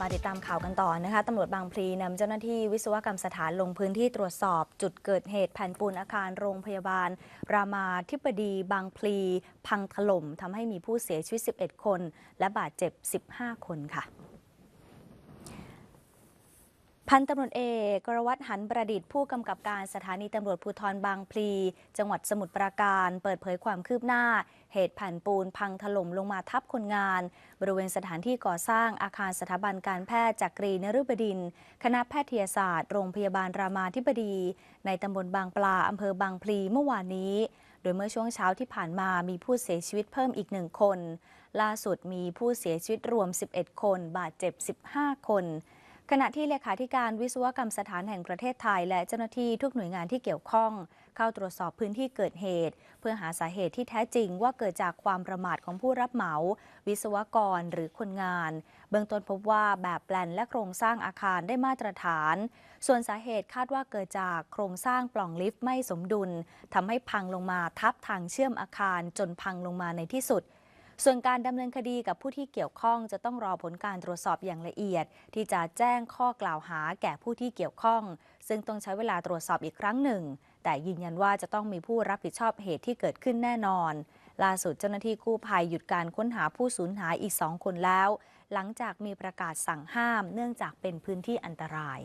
มาติดตามข่าวกันต่อนะคะตำรวจบางพลีนำเจ้าหน้าที่วิศวกรรมสถานลงพื้นที่ตรวจสอบ จุดเกิดเหตุแผ่นปูนอาคารโรงพยาบาล รามาธิบดีบางพลี พังถล่มทำให้มีผู้เสียชีวิต 11 คน และบาดเจ็บ 15 คนค่ะ พันตำรวจเอกกรวัตหันประดิษฐ์ผู้กำกับการสถานีตำรวจภูธรบางพลี จังหวัดสมุทรปราการ เปิดเผยความคืบหน้า เหตุแผ่นปูนพังถล่มลงมาทับคนงาน บริเวณสถานที่ก่อสร้างอาคารสถาบันการแพทย์จากรีนฤบดิน คณะแพทยศาสตร์ โรงพยาบาลรามาธิบดี ในตำบลบางปลาอำเภอบางพลีเมื่อวานนี้ โดยเมื่อช่วงเช้าที่ผ่านมามีผู้เสียชีวิตเพิ่มอีกหนึ่งคน ล่าสุดมีผู้เสียชีวิตรวม 11 คน บาดเจ็บ 15 คน ขณะที่เลขาธิการวิศวกรรมสถานแห่งประเทศไทย และเจ้าหน้าที่ทุกหน่วยงานที่เกี่ยวข้อง เข้าตรวจสอบพื้นที่เกิดเหตุ เพื่อหาสาเหตุที่แท้จริงว่าเกิดจากความประมาทของผู้รับเหมา วิศวกรหรือคนงาน เบื้องต้นพบว่าแบบแปลนและโครงสร้างอาคารได้มาตรฐาน ส่วนสาเหตุคาดว่าเกิดจากโครงสร้างปล่องลิฟต์ไม่สมดุลทำให้พังลงมาทับทางเชื่อมอาคารจนพังลงมาในที่สุด ส่วนการดำเนินคดีกับผู้ที่เกี่ยวข้องจะต้องรอผลการตรวจสอบอย่างละเอียด ที่จะแจ้งข้อกล่าวหาแก่ผู้ที่เกี่ยวข้อง ซึ่งต้องใช้เวลาตรวจสอบอีกครั้งหนึ่ง แต่ยืนยันว่าจะต้องมีผู้รับผิดชอบเหตุที่เกิดขึ้นแน่นอน ล่าสุดเจ้าหน้าที่กู้ภัยหยุดการค้นหาผู้สูญหายอีกสองคนแล้ว หลังจากมีประกาศสั่งห้าม เนื่องจากเป็นพื้นที่อันตราย